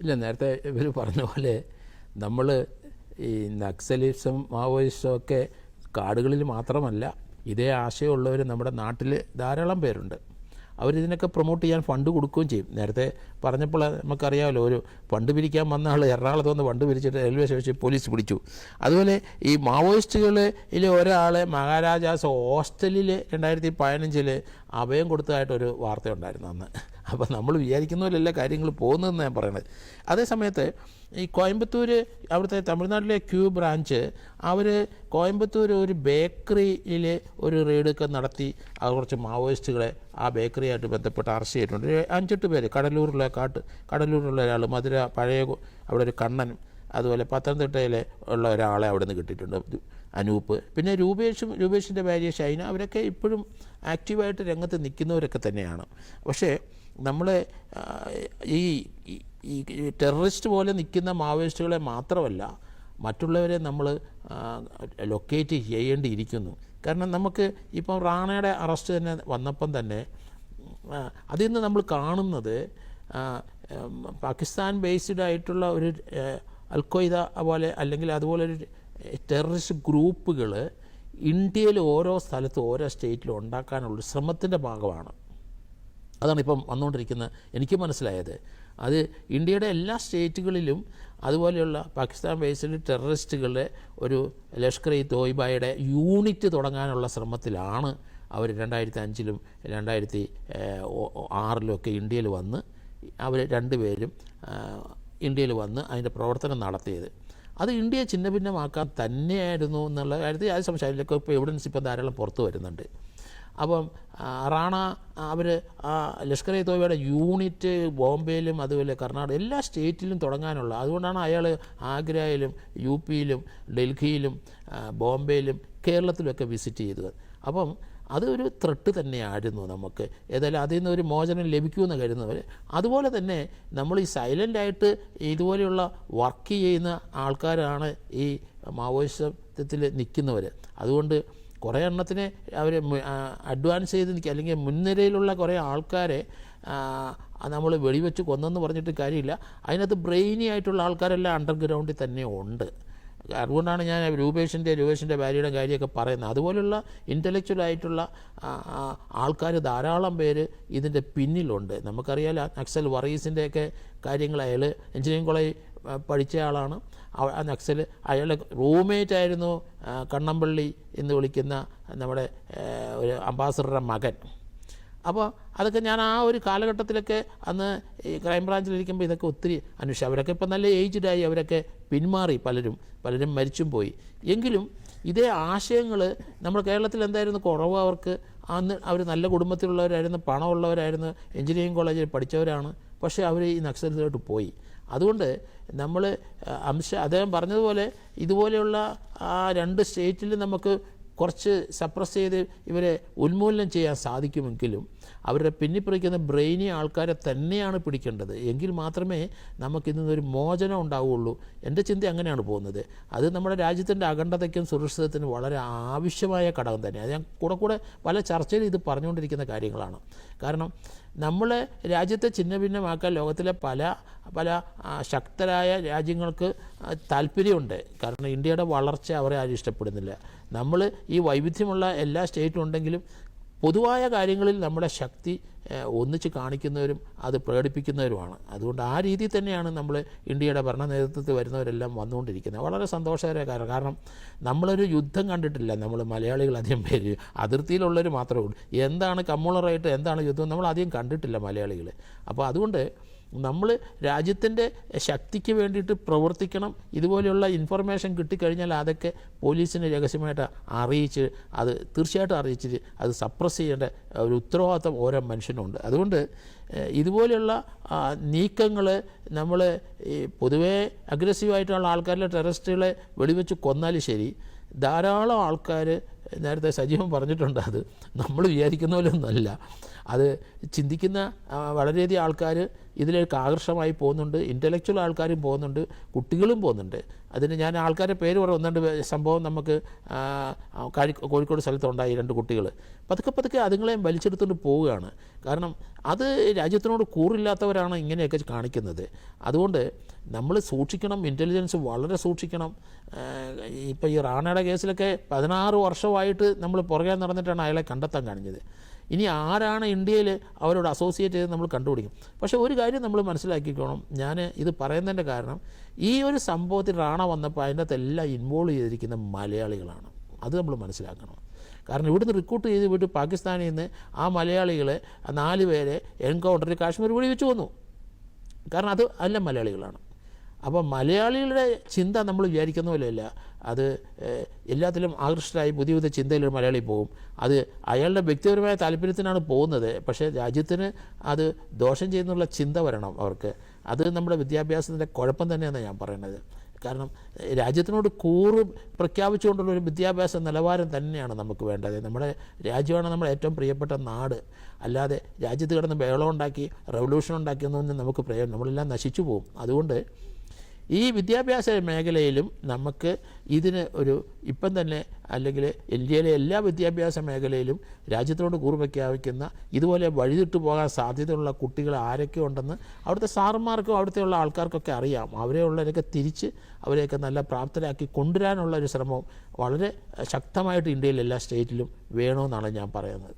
ഇല്ല നേരത്തെ ഇവർ പറഞ്ഞ പോലെ നമ്മൾ ഈ നക്സലിസം മാവോയിസം ഒക്കെ കാടുകളിൽ മാത്രമല്ല ഇതേ ആശയമുള്ളവർ നമ്മുടെ നാട്ടിൽ ധാരാളം പേരുണ്ട്. അവരിതിനൊക്കെ പ്രൊമോട്ട് ചെയ്യാൻ ഫണ്ട് കൊടുക്കുകയും ചെയ്യും. നേരത്തെ പറഞ്ഞപ്പോൾ നമുക്കറിയാമല്ലോ ഒരു ഫണ്ട് പിരിക്കാൻ വന്ന ആൾ എറണാകുളത്ത് വന്ന് ഫണ്ട് പിരിച്ചിട്ട് റെയിൽവേ സ്റ്റേഷൻ പോലീസ് പിടിച്ചു. അതുപോലെ ഈ മാവോയിസ്റ്റുകളിൽ ഒരാളെ മഹാരാജാസ് ഹോസ്റ്റലിൽ രണ്ടായിരത്തി പതിനഞ്ചിൽ അഭയം കൊടുത്തതായിട്ടൊരു വാർത്തയുണ്ടായിരുന്നു അന്ന്. അപ്പോൾ നമ്മൾ വിചാരിക്കുന്ന കാര്യങ്ങൾ പോകുന്നതെന്ന് ഞാൻ പറയണത്. അതേ സമയത്ത് ഈ കോയമ്പത്തൂർ അവിടുത്തെ തമിഴ്നാട്ടിലെ ക്യൂ ബ്രാഞ്ച് അവർ കോയമ്പത്തൂർ ഒരു ബേക്കറിയിൽ ഒരു റെയ്ഡൊക്കെ നടത്തി അത് കുറച്ച് മാവോയിസ്റ്റുകളെ ആ ബേക്കറിയായിട്ട് ബന്ധപ്പെട്ട് അറസ്റ്റ് ചെയ്തിട്ടുണ്ട് ഒരു അഞ്ചെട്ട് പേര് കടലൂരിലെ കാട്ട് കടലൂരിലുള്ള ഒരാൾ മധുര പഴയ അവിടെ ഒരു കണ്ണൻ അതുപോലെ പത്തനംതിട്ടയിലെ ഉള്ള ഒരാളെ അവിടെ നിന്ന് കിട്ടിയിട്ടുണ്ട് അനൂപ്പ് പിന്നെ രൂപേഷും രൂപേഷിന്റെ ഭാര്യ ഷൈന അവരൊക്കെ ഇപ്പോഴും ആക്റ്റീവായിട്ട് രംഗത്ത് നിൽക്കുന്നവരൊക്കെ തന്നെയാണ്. പക്ഷേ നമ്മൾ ഈ ഈ- ടെററിസ്റ്റ് പോലെ നിൽക്കുന്ന മാവോയിസ്റ്റുകളെ മാത്രമല്ല മറ്റുള്ളവരെ നമ്മൾ ലൊക്കേറ്റ് ചെയ്യേണ്ടിയിരിക്കുന്നു. കാരണം നമുക്ക് ഇപ്പം റാണയുടെ അറസ്റ്റ് തന്നെ വന്നപ്പം തന്നെ അതിൽ നിന്ന് നമ്മൾ കാണുന്നത് പാകിസ്ഥാൻ ബേസ്ഡ് ആയിട്ടുള്ള ഒരു അൽഖ്വയ്ദ പോലെ അല്ലെങ്കിൽ അതുപോലെ ഒരു ടെററിസ്റ്റ് ഗ്രൂപ്പുകൾ ഇന്ത്യയിൽ ഓരോ സ്ഥലത്തും ഓരോ സ്റ്റേറ്റിലും ഉണ്ടാക്കാനുള്ള ശ്രമത്തിന്റെ ഭാഗമാണ്. അതാണ് ഇപ്പം വന്നുകൊണ്ടിരിക്കുന്ന എനിക്ക് മനസ്സിലായത്. അത് ഇന്ത്യയുടെ എല്ലാ സ്റ്റേറ്റുകളിലും അതുപോലെയുള്ള പാകിസ്ഥാൻ ബേസ്ഡ് ടെററിസ്റ്റുകളുടെ ഒരു ലഷ്കർ ഇ തോയ്ബായുടെ യൂണിറ്റ് തുടങ്ങാനുള്ള ശ്രമത്തിലാണ് അവർ രണ്ടായിരത്തി അഞ്ചിലും രണ്ടായിരത്തി ഏഹ്, ഒ- ഒ- ആറിലും ഒക്കെ ഇന്ത്യയിൽ വന്ന് അവർ രണ്ടുപേരും ഇന്ത്യയിൽ വന്ന് അതിന്റെ പ്രവർത്തനം നടത്തിയത്. അത് ഇന്ത്യയെ ഛിന്നഭിന്നമാക്കാൻ തന്നെയായിരുന്നു എന്നുള്ള കാര്യത്തിൽ യാതൊരു സംശയമില്ല ഇപ്പോൾ എവിഡൻസ് ഇപ്പം ധാരാളം പുറത്തു വരുന്നുണ്ട്. അപ്പം റാണ അവർ ലഷ്കർ ഇ തോബയുടെ യൂണിറ്റ് ബോംബെയിലും അതുപോലെ കർണാടക എല്ലാ സ്റ്റേറ്റിലും തുടങ്ങാനുള്ള അതുകൊണ്ടാണ് അയാൾ ആഗ്രയിലും യു പിയിലും ഡൽഹിയിലും ബോംബെയിലും കേരളത്തിലുമൊക്കെ വിസിറ്റ് ചെയ്തത്. അപ്പം അതൊരു ത്രെട്ട് തന്നെയായിരുന്നു നമുക്ക്. ഏതായാലും അതിൽ നിന്ന് ഒരു മോചനം ലഭിക്കുമെന്ന് കരുതുന്നവർ അതുപോലെ തന്നെ നമ്മൾ ഈ സൈലന്റായിട്ട് ഇതുപോലെയുള്ള വർക്ക് ചെയ്യുന്ന ആൾക്കാരാണ് ഈ മാവോയിസത്തിൽ നിൽക്കുന്നവർ അതുകൊണ്ട് കുറേ എണ്ണത്തിനെ അവർ അഡ്വാൻസ് ചെയ്ത് നിൽക്കുക അല്ലെങ്കിൽ മുൻനിരയിലുള്ള കുറേ ആൾക്കാരെ നമ്മൾ വെടിവെച്ച് കൊന്നെന്ന് പറഞ്ഞിട്ട് കാര്യമില്ല. അതിനകത്ത് ബ്രെയിനി ആയിട്ടുള്ള ആൾക്കാരെല്ലാം അണ്ടർഗ്രൗണ്ടിൽ തന്നെ ഉണ്ട്. അതുകൊണ്ടാണ് ഞാൻ രൂപേഷിന്റെ രൂപേഷിന്റെ ഭാര്യയുടെ കാര്യമൊക്കെ പറയുന്നത്. അതുപോലുള്ള ഇന്റലക്ച്വൽ ആയിട്ടുള്ള ആൾക്കാർ ധാരാളം പേര് ഇതിന്റെ പിന്നിലുണ്ട്. നമുക്കറിയാലോ നക്സൽ വറീസിന്റെയൊക്കെ കാര്യങ്ങൾ അയാൾ എഞ്ചിനീയറിംഗ് കോളേജ് പഠിച്ച ആളാണ്. ആ നക്സൽ അയാളുടെ റൂംമേറ്റ് ആയിരുന്നു കണ്ണമ്പള്ളി എന്ന് വിളിക്കുന്ന നമ്മുടെ ഒരു അംബാസഡറുടെ മകൻ. അപ്പോൾ അതൊക്കെ ഞാൻ ആ ഒരു കാലഘട്ടത്തിലൊക്കെ അന്ന് ഈ ക്രൈംബ്രാഞ്ചിലിരിക്കുമ്പോൾ ഇതൊക്കെ ഒത്തിരി അന്വേഷിച്ചു. അവരൊക്കെ ഇപ്പം നല്ല ഏജ്ഡായി അവരൊക്കെ പിന്മാറി പലരും പലരും മരിച്ചും പോയി. എങ്കിലും ഇതേ ആശയങ്ങൾ നമ്മൾ കേരളത്തിൽ എന്തായിരുന്നു കുറവ്? അവർക്ക് അന്ന് അവർ നല്ല കുടുംബത്തിലുള്ളവരായിരുന്നു പണമുള്ളവരായിരുന്നു എഞ്ചിനീയറിംഗ് കോളേജിൽ പഠിച്ചവരാണ്. പക്ഷേ അവർ ഈ നക്സലിലോട്ട് പോയി. അതുകൊണ്ട് നമ്മൾ അംശ അദ്ദേഹം പറഞ്ഞതുപോലെ ഇതുപോലെയുള്ള ആ രണ്ട് സ്റ്റേറ്റിൽ നമുക്ക് കുറച്ച് സപ്രസ് ചെയ്ത് ഇവരെ ഉന്മൂലനം ചെയ്യാൻ സാധിക്കുമെങ്കിലും അവരുടെ പിന്നിപ്പറിക്കുന്ന ബ്രെയിനി ആൾക്കാരെ തന്നെയാണ് പിടിക്കേണ്ടത്. എങ്കിൽ മാത്രമേ നമുക്കിന്ന് ഒരു മോചനം ഉണ്ടാവുകയുള്ളൂ. എന്റെ ചിന്ത അങ്ങനെയാണ് പോകുന്നത്. അത് നമ്മുടെ രാജ്യത്തിന്റെ അഖണ്ഡതയ്ക്കും സുരക്ഷിതത്തിനും വളരെ ആവശ്യമായ ഘടകം തന്നെയാണ് ഞാൻ കൂടെ കൂടെ പല ചർച്ചയിൽ ഇത് പറഞ്ഞുകൊണ്ടിരിക്കുന്ന കാര്യങ്ങളാണ്. കാരണം നമ്മൾ രാജ്യത്തെ ഛിന്ന ഭിന്നമാക്കാൻ ലോകത്തിലെ പല പല ശക്തരായ രാജ്യങ്ങൾക്ക് താല്പര്യമുണ്ട്. കാരണം ഇന്ത്യയുടെ വളർച്ച അവരെ ആരും ഇഷ്ടപ്പെടുന്നില്ല. നമ്മൾ ഈ വൈവിധ്യമുള്ള എല്ലാ സ്റ്റേറ്റും ഉണ്ടെങ്കിലും പൊതുവായ കാര്യങ്ങളിൽ നമ്മുടെ ശക്തി ഒന്നിച്ച് കാണിക്കുന്നവരും അത് പ്രകടിപ്പിക്കുന്നവരുമാണ്. അതുകൊണ്ട് ആ രീതിയിൽ തന്നെയാണ് നമ്മൾ ഇന്ത്യയുടെ ഭരണ നേതൃത്വത്തിൽ വരുന്നവരെല്ലാം വന്നുകൊണ്ടിരിക്കുന്നത്. വളരെ സന്തോഷകരമായ കാരണം കാരണം നമ്മളൊരു യുദ്ധം കണ്ടിട്ടില്ല. നമ്മൾ മലയാളികൾ അധികം പേര് അതിർത്തിയിലുള്ളവർ മാത്രമേ ഉള്ളൂ. എന്താണ് കമ്മ്യൂണറായിട്ട് എന്താണ് യുദ്ധം? നമ്മൾ അധികം കണ്ടിട്ടില്ല മലയാളികൾ അപ്പോൾ അതുകൊണ്ട് നമ്മൾ രാജ്യത്തിന്റെ ശക്തിക്ക് വേണ്ടിയിട്ട് പ്രവർത്തിക്കണം. ഇതുപോലെയുള്ള ഇൻഫർമേഷൻ കിട്ടിക്കഴിഞ്ഞാൽ അതൊക്കെ പോലീസിനെ രഹസ്യമായിട്ട് അറിയിച്ച് അത് തീർച്ചയായിട്ടും അറിയിച്ച് അത് സപ്രസ് ചെയ്യേണ്ട ഒരു ഉത്തരവാദിത്വം ഓരോ മനുഷ്യനുണ്ട്. അതുകൊണ്ട് ഇതുപോലെയുള്ള നീക്കങ്ങൾ നമ്മൾ പൊതുവേ അഗ്രസീവായിട്ടുള്ള ആൾക്കാരിലെ ടെററിസ്റ്റുകളെ വെടിവെച്ച് കൊന്നാലും ശരി ധാരാളം ആൾക്കാർ നേരത്തെ സജീവൻ പറഞ്ഞിട്ടുണ്ട് അത്. നമ്മൾ വിചാരിക്കുന്ന പോലെ ഒന്നുമല്ല. അത് ചിന്തിക്കുന്ന വളരെയധികം ആൾക്കാർ ഇതിലേക്ക് ആകർഷമായി പോകുന്നുണ്ട്. ഇന്റലക്ച്വൽ ആൾക്കാരും പോകുന്നുണ്ട്. കുട്ടികളും പോകുന്നുണ്ട്. അതിന് ഞാൻ ആൾക്കാരുടെ പേര് പറയാം. ഒന്നുണ്ട് സംഭവം നമുക്ക് കോഴിക്കോട് സ്ഥലത്തുണ്ടായി രണ്ട് കുട്ടികൾ പതുക്കെ പതുക്കെ അതുങ്ങളെയും വലിച്ചെടുത്തുകൊണ്ട് പോവുകയാണ്. കാരണം അത് രാജ്യത്തിനോട് കൂറില്ലാത്തവരാണ് ഇങ്ങനെയൊക്കെ കാണിക്കുന്നത്. അതുകൊണ്ട് നമ്മൾ സൂക്ഷിക്കണം ഇന്റലിജൻസ് വളരെ സൂക്ഷിക്കണം. ഇപ്പോൾ ഈ റാണയുടെ കേസിലൊക്കെ പതിനാറ് വർഷമായിട്ട് നമ്മൾ പുറകെ നടന്നിട്ടാണ് അയാളെ കണ്ടെത്താൻ കഴിഞ്ഞത് ഇനി ആരാണ് ഇന്ത്യയിൽ അവരോട് അസോസിയേറ്റ് ചെയ്ത് നമ്മൾ കണ്ടുപിടിക്കും. പക്ഷേ ഒരു കാര്യം നമ്മൾ മനസ്സിലാക്കിക്കോണം. ഞാൻ ഇത് പറയുന്നതിന്റെ കാരണം ഈ ഒരു സംഭവത്തിൽ റാണ വന്നപ്പോൾ അതിന്റെ അകത്തെല്ലാം ഇൻവോൾവ് ചെയ്തിരിക്കുന്ന മലയാളികളാണ്. അത് നമ്മൾ മനസ്സിലാക്കണം. കാരണം ഇവിടുന്ന് റിക്രൂട്ട് ചെയ്ത് വിട്ട് പാകിസ്ഥാനിൽ നിന്ന് ആ മലയാളികളെ നാല് പേരെ എൻകൗണ്ടറിൽ കാശ്മീർ വിളി വെച്ച് വന്നു കാരണം അത് അല്ല മലയാളികളാണ്. അപ്പോൾ മലയാളികളുടെ ചിന്ത നമ്മൾ വിചാരിക്കുന്ന പോലെയല്ല. അത് എല്ലാത്തിലും ആകൃഷ്ടരായി പുതിയ പുതിയ ചിന്തയിൽ ഒരു മലയാളി പോകും. അത് അയാളുടെ വ്യക്തിപരമായ താല്പര്യത്തിനാണ് പോകുന്നത്. പക്ഷേ രാജ്യത്തിന് അത് ദോഷം ചെയ്യുന്നുള്ള ചിന്ത വരണം അവർക്ക്. അത് നമ്മുടെ വിദ്യാഭ്യാസത്തിന്റെ കുഴപ്പം തന്നെയാണ് ഞാൻ പറയുന്നത്. കാരണം രാജ്യത്തിനോട് കൂറ് പ്രഖ്യാപിച്ചുകൊണ്ടുള്ള ഒരു വിദ്യാഭ്യാസ നിലവാരം തന്നെയാണ് നമുക്ക് വേണ്ടത്. നമ്മുടെ രാജ്യമാണ് നമ്മുടെ ഏറ്റവും പ്രിയപ്പെട്ട നാട്. അല്ലാതെ രാജ്യത്ത് കിടന്ന് ബഹളം ഉണ്ടാക്കി റെവല്യൂഷൻ ഉണ്ടാക്കിയൊന്നും നമുക്ക് പ്രയോജനം നമ്മളെല്ലാം നശിച്ചു പോകും. അതുകൊണ്ട് ഈ വിദ്യാഭ്യാസ മേഖലയിലും നമുക്ക് ഇതിന് ഒരു ഇപ്പം തന്നെ അല്ലെങ്കിൽ ഇന്ത്യയിലെ എല്ലാ വിദ്യാഭ്യാസ മേഖലയിലും രാജ്യത്തോട് കൂറ് ഇതുപോലെ വഴിതിട്ട് പോകാൻ സാധ്യതയുള്ള കുട്ടികൾ ആരൊക്കെ ഉണ്ടെന്ന് അവിടുത്തെ സാറന്മാർക്കും അവിടുത്തെയുള്ള ആൾക്കാർക്കൊക്കെ അറിയാം. അവരെ അവരെയുള്ളവരൊക്കെ തിരിച്ച് അവരെയൊക്കെ നല്ല പ്രാപ്തരാക്കി കൊണ്ടുവരാനുള്ള ഒരു ശ്രമം വളരെ ശക്തമായിട്ട് ഇന്ത്യയിൽ എല്ലാ സ്റ്റേറ്റിലും വേണമെന്നാണ് ഞാൻ പറയുന്നത്.